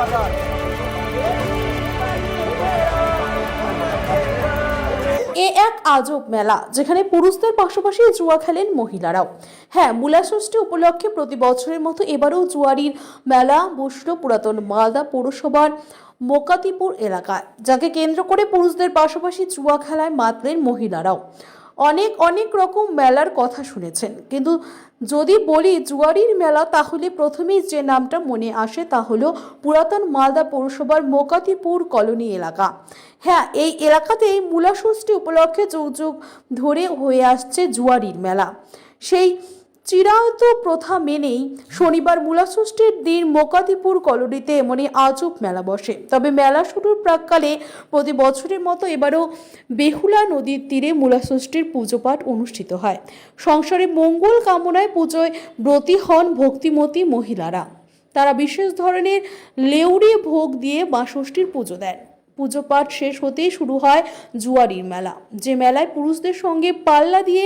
এ এক আজব মেলা, যেখানে পুরুষদের পাশাপাশি জুয়া খেলেন মহিলারাও। হ্যাঁ মূলা ষষ্ঠী উপলক্ষে প্রতি বছরের মতো এবারও জুয়ারির মেলা বসল পুরাতন মালদা পৌরসভার মোকাতিপুর এলাকায়, যাকে কেন্দ্র করে পুরুষদের পাশাপাশি জুয়া খেলায় মাতলেন মহিলারাও। অনেক অনেক রকম মেলার কথা শুনেছেন, কিন্তু যদি বলি জুয়ারির মেলা, তাহলে প্রথমেই যে নামটা মনে আসে তা হলো পুরাতন মালদা পৌরসভার মোকাতিপুর কলোনি এলাকা। হ্যাঁ এই এলাকাতেই মূলাষষ্ঠী উপলক্ষে যুগ যুগ ধরে হয়ে আসছে জুয়ারির মেলা। সেই চিরায়ত প্রথা মেনেই শনিবার মূলাষষ্ঠীর দিন মোকাতিপুর কলোনিতে এমনই আজব মেলা বসে। তবে মেলা শুরুর প্রাককালে প্রতি বছরের মতো এবারও বেহুলা নদীর তীরে মূলাষষ্ঠীর পুজোপাঠ অনুষ্ঠিত হয়। সংসারে মঙ্গল কামনায় পুজোয় ব্রতী হন ভক্তিমতী মহিলারা। তারা বিশেষ ধরনের লেউড়ি ভোগ দিয়ে মা ষষ্ঠীর পুজো দেন। পুজো পাঠ শেষ হতেই শুরু হয় জুয়ারির মেলা, যে মেলায় পুরুষদের সঙ্গে পাল্লা দিয়ে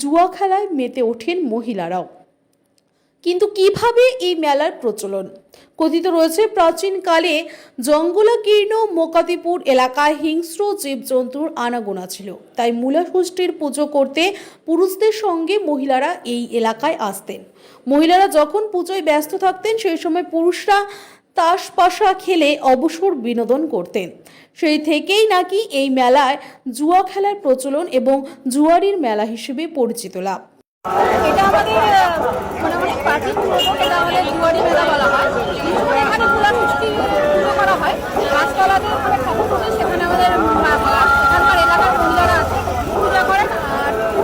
জুয়া খেলায় মেতে ওঠেন মহিলারাও। কিন্তু কীভাবে এই মেলার প্রচলন? কথিত রয়েছে প্রাচীনকালে জঙ্গলাকীর্ণ মোকাতিপুর এলাকায় হিংস্র জীবজন্তুর আনাগোনা ছিল, তাই মূলা ষষ্ঠীর পুজো করতে পুরুষদের সঙ্গে মহিলারা এই এলাকায় আসতেন। মহিলারা যখন পুজোয় ব্যস্ত থাকতেন, সেই সময় পুরুষরা তাস পাশা খেলে অবসর বিনোদন করতেন। সেই থেকেই নাকি এই মেলায় জুয়া খেলার প্রচলন এবং জুয়ারির মেলা হিসেবে পরিচিত লাভ। এটা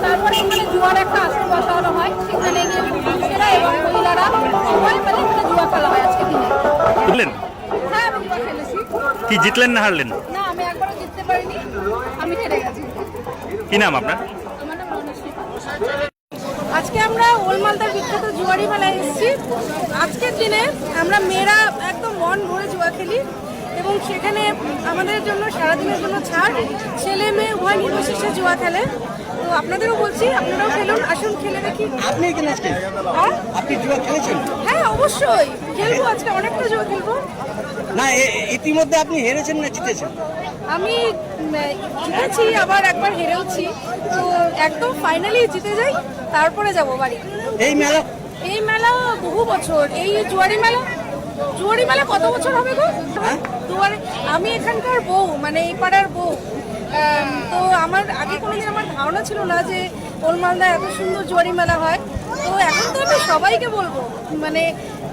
তারপরে জুয়ার একটা মহিলারা খেলা হয় আজকে দিনে। হ্যাঁ খেলেছি। কি জিতলেন না হারলেন? কি নাম আপনার। আজকে আমরা ওলমালদার বিখ্যাত জুয়ারি মেলায় এসেছি। আজকের দিনে আমরা মেয়েরা একদম মন ভরে জুয়া খেলি। এবং সেখানে আমাদের জন্য সারাদিনের জন্য ছাড় ছেলে মেয়ে উভয় নির্বিশেষে জুয়া খেলে। তো আপনাদেরও বলছি আপনারাও খেলুন আসুন খেলে দেখি। আপনি আজকে? হ্যাঁ? আপনি জুয়া খেলেছেন? হ্যাঁ অবশ্যই। খেলব আজকে অনেকটা জুয়া খেলব। না ইতিমধ্যে আপনি হেরেছেন না জিতেছেন? আমি জিতেছি আবার একবার হেরেওছি। তো একদম ফাইনালি জিতে যাই তারপরে যাব বাড়ি। এই মেলা? এই মেলা বহু বছর এই জুয়ারি মেলা জুয়ারি মেলা কত বছর হবে গো? হ্যাঁ? জুয়ারি আমি এখানকার বউ মানে এই পাড়ার বউ। তো আমার আগে কোনোদিন আমার ধারণা ছিল না যে ওলমালদা এত সুন্দর জুয়ারি মেলা হয়। তো এখন তো আমি সবাইকে বলব মানে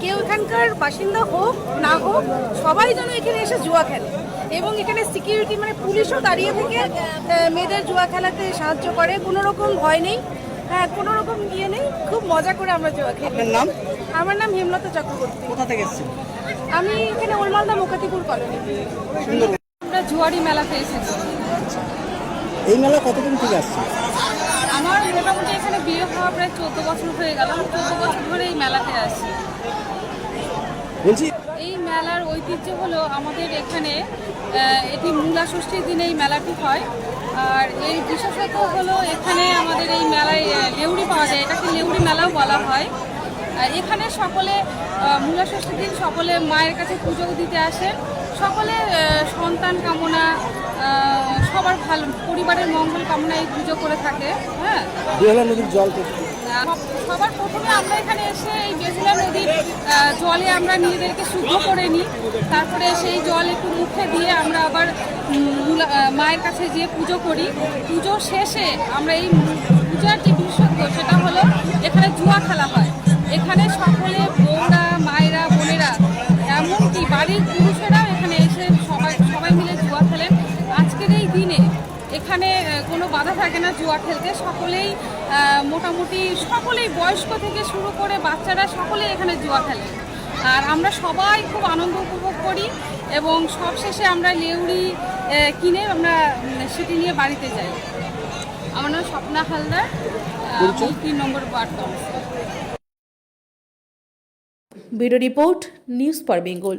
কেউ এখানকার বাসিন্দা হোক না হোক সবাই যেন এখানে এসে জুয়া খেলে। এবং এখানে সিকিউরিটি মানে পুলিশও দাঁড়িয়ে থেকে মেয়েদের জুয়া খেলাতে সাহায্য করে। কোনো রকম ভয় নেই। হ্যাঁ কোনো রকম ইয়ে নেই। খুব মজা করে আমরা জুয়া খেলি। আপনার নাম? আমার নাম হেমলতা চক্রবর্তী। কোথা থেকে এসেছেন? আমি এখানে ওলমালদা মোকাতিপুর কলোনি। সুন্দর। আমরা জুয়ারি মেলাতে এসেছি। এই মেলা কতদিন থেকে আসছে? আমার মোটামুটি এখানে বিয়ে হওয়া প্রায় চোদ্দ বছর হয়ে গেল। চোদ্দ বছর ধরে এই মেলাতে আসি। বলছি মেলার ঐতিহ্য হলো আমাদের এখানে এটি মূলা ষষ্ঠীর দিনে এই মেলাটি হয়। আর এই বিশেষত হলো এখানে আমাদের এই মেলায় লেউড়ি পাওয়া যায়। এটাকে লেউড়ি মেলাও বলা হয়। এখানে সকলে মূলা ষষ্ঠীর দিন সকলে মায়ের কাছে পুজো দিতে আসেন। সকলে সন্তান কামনা সবার ভালো, পরিবারের মঙ্গল কামনায় পুজো করে থাকে। হ্যাঁ? জল সবার প্রথমে আমরা এখানে এসে এই বেহুলা নদীর জলে আমরা নিজেদেরকে শুদ্ধ করে নিই। তারপরে সেই জল একটু মুখে দিয়ে আমরা আবার মায়ের কাছে গিয়ে পুজো করি। পুজো শেষে আমরা এই পূজার যে বিশেষত্ব সেটা হলো এখানে জুয়া খেলা হয়। এখানে সকলে বউরা, মায়েরা, বোনেরা, এমনকি বাড়ির পুরুষেরাও এখানে এসে সবাই সবাই মিলে জুয়া খেলেন। আজকের এই দিনে এখানে কোনো বাধা থাকে না জুয়া খেলতে। সকলেই মোটামুটি সকলেই বয়স্ক থেকে শুরু করে বাচ্চারা সকলেই এখানে জুয়া খেলে। আর আমরা সবাই খুব আনন্দ উপভোগ করি এবং সবশেষে আমরা লেউড়ি কিনে আমরা সেটি নিয়ে বাড়িতে যাই। আমার নাম স্বপ্না হালদার তিন number ward councillor bureau report news for Bengal.